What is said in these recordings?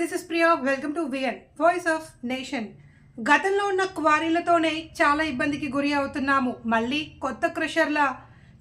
This is Priya welcome to VN voice of nation గతంలో ఉన్న క్వారీలతోనే చాలా ఇబ్బందికి గురి అవుతున్నాము. మళ్ళీ కొత్త క్రషర్ల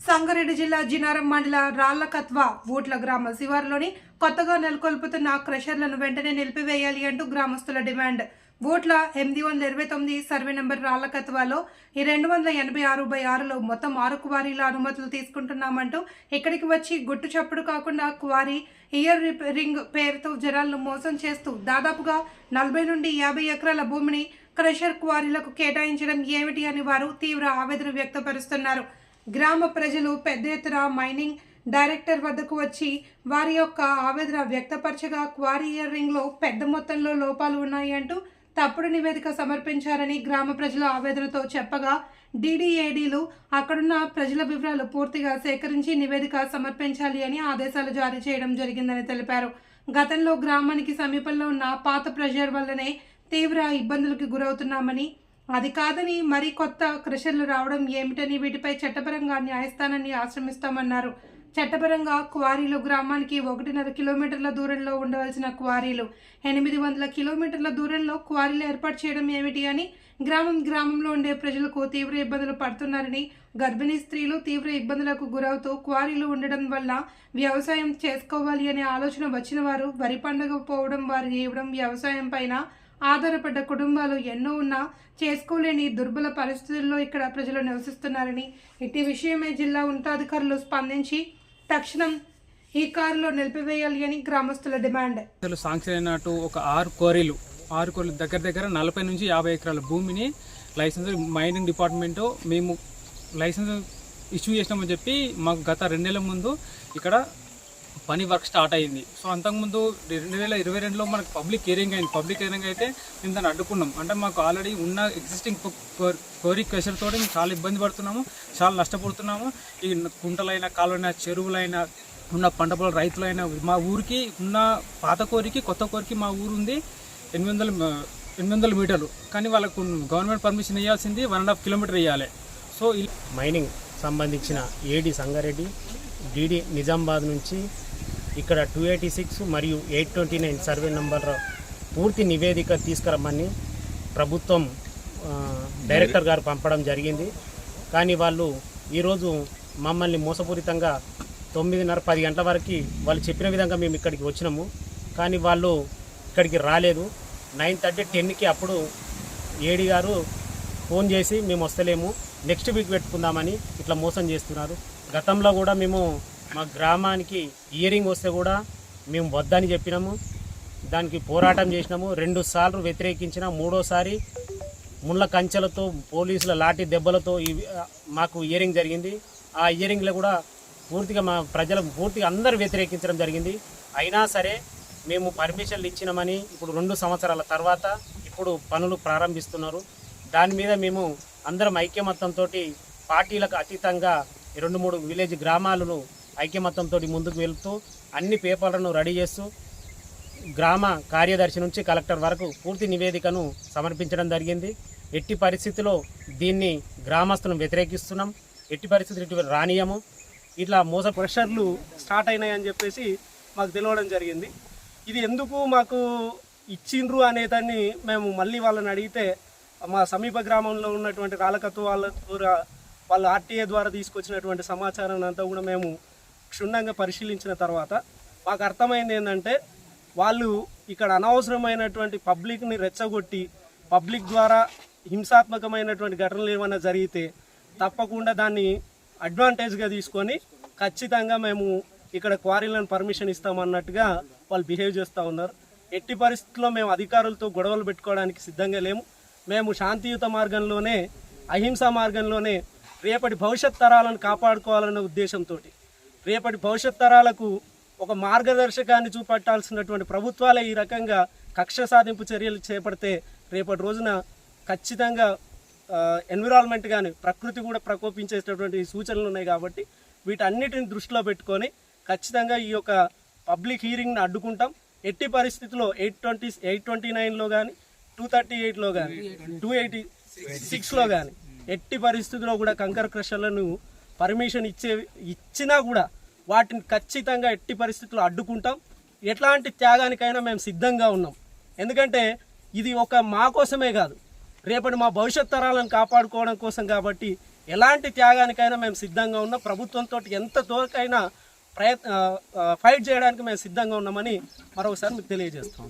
సంగారెడ్డి జిల్లా జినారం మండల రాళ్ళకత్వ ఊట్ల గ్రామ శివారులోని కొత్తగా నెలకొల్పుతున్న క్రషర్లను వెంటనే నిలిపివేయాలి అంటూ గ్రామస్తుల డిమాండ్. ఓట్ల ఎనిమిది వందల ఇరవై తొమ్మిది సర్వే నెంబర్ రాళ్ళకత్వాలో ఈ రెండు వందల ఎనభై ఆరు బై ఆరులో మొత్తం ఆరు క్వారీల అనుమతులు తీసుకుంటున్నామంటూ ఇక్కడికి వచ్చి గుట్టు చప్పుడు కాకుండా క్వారీ ఇయర్ రిపేరింగ్ పేరుతో జనాలను మోసం చేస్తూ దాదాపుగా నలభై నుండి యాభై ఎకరాల భూమిని క్రషర్ క్వారీలకు కేటాయించడం ఏమిటి అని వారు తీవ్ర ఆవేదన వ్యక్తపరుస్తున్నారు. గ్రామ ప్రజలు పెద్ద ఎత్తున మైనింగ్ డైరెక్టర్ వద్దకు వచ్చి వారి యొక్క ఆవేదన వ్యక్తపరచగా క్వారీ ఇయర్ రింగ్లో పెద్ద మొత్తంలో లోపాలు ఉన్నాయి అంటూ తప్పుడు నివేదిక సమర్పించారని గ్రామ ప్రజలు ఆవేదనతో చెప్పగా డీడీఏడీలు అక్కడున్న ప్రజల వివరాలు పూర్తిగా సేకరించి నివేదిక సమర్పించాలి అని ఆదేశాలు జారీ చేయడం జరిగిందని తెలిపారు. గతంలో గ్రామానికి సమీపంలో ఉన్న పాత ప్రెషర్ వల్లనే తీవ్ర ఇబ్బందులకు గురవుతున్నామని అది కాదని మరి కొత్త క్రషర్లు రావడం ఏమిటని వీటిపై చట్టపరంగా న్యాయస్థానాన్ని ఆశ్రమిస్తామన్నారు. చట్టపరంగా క్వారీలు గ్రామానికి ఒకటిన్నర కిలోమీటర్ల దూరంలో ఉండవలసిన క్వారీలు. ఎనిమిది వందల కిలోమీటర్ల దూరంలో క్వారీలు ఏర్పాటు చేయడం ఏమిటి అని గ్రామం గ్రామంలో ఉండే ప్రజలకు తీవ్ర ఇబ్బందులు పడుతున్నారని గర్భిణీ స్త్రీలు తీవ్ర ఇబ్బందులకు గురవుతూ క్వారీలు ఉండడం వల్ల వ్యవసాయం చేసుకోవాలి అనే ఆలోచన వచ్చిన వారు వరి పండుగ పోవడం వారు చేయడం వ్యవసాయం పైన ఆధారపడ్డ కుటుంబాలు ఎన్నో ఉన్నా చేసుకోలేని దుర్బల పరిస్థితుల్లో ఇక్కడ ప్రజలు నివసిస్తున్నారని ఇట్టి విషయమే జిల్లా ఉన్నతాధికారులు స్పందించి తక్షణం ఈ కారులో నిలిపివేయాలి అని గ్రామస్తుల డిమాండ్. అసలు శాంక్షన్ అయినట్టు ఒక ఆరు కోరీలు ఆరు కోరీలు దగ్గర దగ్గర నలభై నుంచి యాభై ఎకరాల భూమిని లైసెన్స్ మైనింగ్ డిపార్ట్మెంట్ మేము లైసెన్స్ ఇష్యూ చేసినామని చెప్పి మాకు గత రెండు నెలల ముందు ఇక్కడ పని వర్క్ స్టార్ట్ అయింది. సో అంతకుముందు రెండు వేల ఇరవై రెండులో మనకు పబ్లిక్ హియరింగ్ అయింది. పబ్లిక్ హియరింగ్ అయితే మేము దాన్ని అడ్డుకున్నాం. అంటే మాకు ఆల్రెడీ ఉన్న ఎగ్జిస్టింగ్ కోరి క్వశ్చన్తో మేము చాలా ఇబ్బంది పడుతున్నాము. చాలా నష్టపోతున్నాము. ఈ కుంటలైన కాలువైన చెరువులైనా ఉన్న పంట పొలం రైతులైన మా ఊరికి ఉన్న పాత కోరికి కొత్త కోరికి మా ఊరు ఉంది ఎనిమిది వందల ఎనిమిది వందల మీటర్లు. కానీ వాళ్ళకు గవర్నమెంట్ పర్మిషన్ ఇవ్వాల్సింది వన్ అండ్ హాఫ్ కిలోమీటర్ ఇవ్వాలి సో మైనింగ్ సంబంధించిన ఏడి సంగారెడ్డి డిడి నిజామాబాద్ నుంచి ఇక్కడ టూ ఎయిటీ సిక్స్ మరియు eight twenty nine survey number పూర్తి నివేదిక తీసుకురమ్మని ప్రభుత్వం డైరెక్టర్ గారు పంపడం జరిగింది. కానీ వాళ్ళు ఈరోజు మమ్మల్ని మోసపూరితంగా తొమ్మిదిన్నర పది గంటల వరకు వాళ్ళు చెప్పిన విధంగా మేము ఇక్కడికి వచ్చినాము. కానీ వాళ్ళు ఇక్కడికి రాలేదు. నైన్ థర్టీ టెన్కి అప్పుడు ఏడి గారు ఫోన్ చేసి మేము వస్తలేము నెక్స్ట్ వీక్ పెట్టుకుందామని ఇట్లా మోసం చేస్తున్నారు. గతంలో కూడా మేము మా గ్రామానికి ఇయరింగ్ వస్తే కూడా మేము వద్దని చెప్పినాము. దానికి పోరాటం చేసినాము. రెండు సార్లు వ్యతిరేకించిన మూడోసారి ముళ్ళ కంచెలతో పోలీసుల లాఠీ దెబ్బలతో ఇవి మాకు ఇయరింగ్ జరిగింది. ఆ ఇయరింగ్లో కూడా పూర్తిగా మా ప్రజలు పూర్తిగా అందరూ వ్యతిరేకించడం జరిగింది. అయినా సరే మేము పర్మిషన్లు ఇచ్చినామని ఇప్పుడు రెండు సంవత్సరాల తర్వాత ఇప్పుడు పనులు ప్రారంభిస్తున్నారు. దాని మీద మేము అందరం ఐక్యమత్యంతో పార్టీలకు అతీతంగా రెండు మూడు విలేజ్ గ్రామాలను ఐక్యమత్యంతో ముందుకు వెళుతూ అన్ని పేపర్లను రెడీ చేస్తూ గ్రామ కార్యదర్శి నుంచి కలెక్టర్ వరకు పూర్తి నివేదికను సమర్పించడం జరిగింది. ఎట్టి పరిస్థితిలో దీన్ని గ్రామస్తులను వ్యతిరేకిస్తున్నాం. ఎట్టి పరిస్థితులు ఇటు రానియము. ఇట్లా మోస ప్రెషర్లు స్టార్ట్ అయినాయని చెప్పేసి మాకు తెలియడం జరిగింది. ఇది ఎందుకు మాకు ఇచ్చిండ్రు అనే దాన్ని మేము మళ్ళీ వాళ్ళని అడిగితే మా సమీప గ్రామంలో ఉన్నటువంటి రాలకత్వ వాళ్ళ ద్వారా ఆర్టీఏ ద్వారా తీసుకొచ్చినటువంటి సమాచారాన్ని అంతా కూడా మేము క్షుణ్ణంగా పరిశీలించిన తర్వాత మాకు అర్థమైంది ఏంటంటే వాళ్ళు ఇక్కడ అనవసరమైనటువంటి పబ్లిక్ని రెచ్చగొట్టి పబ్లిక్ ద్వారా హింసాత్మకమైనటువంటి ఘటనలు ఏమైనా జరిగితే తప్పకుండా దాన్ని అడ్వాంటేజ్గా తీసుకొని ఖచ్చితంగా మేము ఇక్కడ క్వారీలను పర్మిషన్ ఇస్తామన్నట్టుగా వాళ్ళు బిహేవ్ చేస్తూ ఉన్నారు. ఎట్టి పరిస్థితుల్లో మేము అధికారులతో గొడవలు పెట్టుకోవడానికి సిద్ధంగా లేము. మేము శాంతియుత మార్గంలోనే అహింసా మార్గంలోనే రేపటి భవిష్యత్ తరాలను కాపాడుకోవాలన్న ఉద్దేశంతో రేపటి భవిష్యత్ తరాలకు ఒక మార్గదర్శకాన్ని చూపెట్టాల్సినటువంటి ప్రభుత్వాలే ఈ రకంగా కక్ష సాధింపు చర్యలు చేపడితే రేపటి రోజున ఖచ్చితంగా ఎన్విరాన్మెంట్ కానీ ప్రకృతి కూడా ప్రకోపించేటటువంటి సూచనలు ఉన్నాయి కాబట్టి వీటన్నిటిని దృష్టిలో పెట్టుకొని ఖచ్చితంగా ఈ యొక్క పబ్లిక్ హీరింగ్ని అడ్డుకుంటాం. ఎట్టి పరిస్థితుల్లో ఎయిట్ ట్వంటీ ఎయిట్ ట్వంటీ నైన్లో కానీ టూ థర్టీ ఎయిట్లో కానీ టూ ఎయిటీ సిక్స్లో కానీ ఎట్టి పరిస్థితుల్లో కూడా కంకర క్రషర్లను పర్మిషన్ ఇచ్చే ఇచ్చినా కూడా వాటిని ఖచ్చితంగా ఎట్టి పరిస్థితుల్లో అడ్డుకుంటాం. ఎట్లాంటి త్యాగానికైనా మేము సిద్ధంగా ఉన్నాం. ఎందుకంటే ఇది ఒక మా కోసమే కాదు. రేపటి మా భవిష్యత్ తరాలను కాపాడుకోవడం కోసం కాబట్టి ఎలాంటి త్యాగానికైనా మేము సిద్ధంగా ఉన్నాం. ప్రభుత్వంతో ఎంత దూరకైనా ప్రయత్ ఫైట్ చేయడానికి మేము సిద్ధంగా ఉన్నామని మరొకసారి మీకు తెలియజేస్తాం